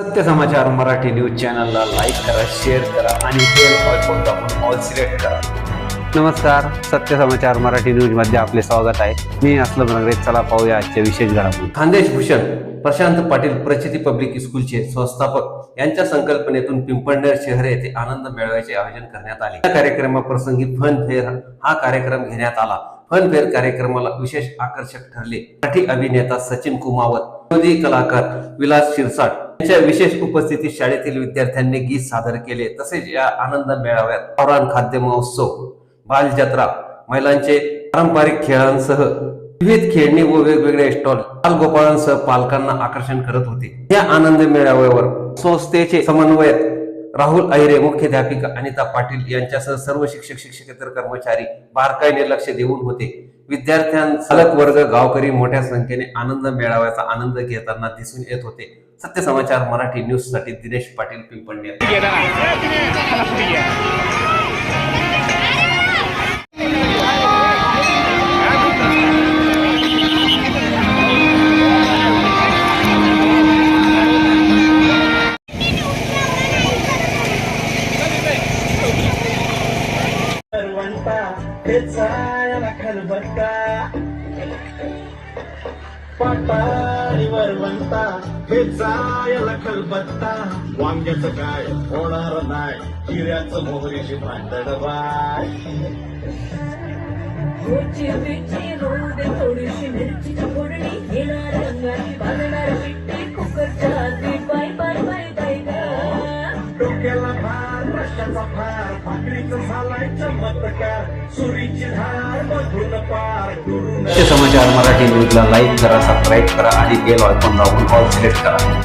सत्य समाचार मराठी न्यूज चॅनलला लाईक करा शेअर करा आणि बेल आयकॉन दाबून ऑल सिलेक्ट करा. नमस्कार सत्य समाचार मराठी न्यूजमध्ये आपले स्वागत आहे. मी असलम नगरे चला पाहूया आजच्या विशेष घडामोडी. खानदेश भूषण प्रशांत पाटील प्रचिती पब्लिक स्कूलचे संस्थापक यांच्या संकल्पनेतून पिंपळनेर शहर येथे आनंद मेळाव्याचे आयोजन करण्यात आले. या कार्यक्रमाप्रसंगी फन फेअर हा कार्यक्रम घेण्यात आला. फन फेअर कार्यक्रमाला विशेष आकर्षक ठरले. मराठी अभिनेता सचिन कुमावत विनोदी कलाकार विलास शिरसाट यांच्या विशेष उपस्थितीत शाळेतील विद्यार्थ्यांनी गीत सादर केले तसेच या आनंद मेळाव्यात पौराण खाद्य महोत्सव बाल जत्रा महिलांचे पारंपरिक खेळांसह विविध खेळणी व वेगवेगळे स्टॉल बाल गोपाळांसह पालकांना आकर्षण करत होते. या आनंद मेळाव्यावर संस्थेचे समन्वयक राहुल अहिरे मुख्याध्यापिका अनिता पाटील यांच्यासह सर्व शिक्षक शिक्षकेतर कर्मचारी बारकाईने लक्ष देऊन होते. विद्यार्थ्यां वर्ग गावकरी मोठ्या संख्येने आनंद मेळाव्याचा आनंद घेताना दिसून येत होते. सत्य समाचार मराठी न्यूजसाठी दिनेश पाटील पिंपळनेर. वरवंटा हे चायाला खलबत्ता पाटाळी बनता हे चायाला खलबत्ता वांग्याचं काय? होणार नाही. हिऱ्याचं मोहरीची भांडण बाय. थोडीशी मिरची. केला भार रस्त्याचा फार भाकरीचं झालाय चमत्कार सुरीची धार मधून पार गुरु समाचार मराठी न्यूजला लाईक करा सबस्क्राईब करा आणि बेल आयकॉन दाबून ऑल सिलेक्ट करा.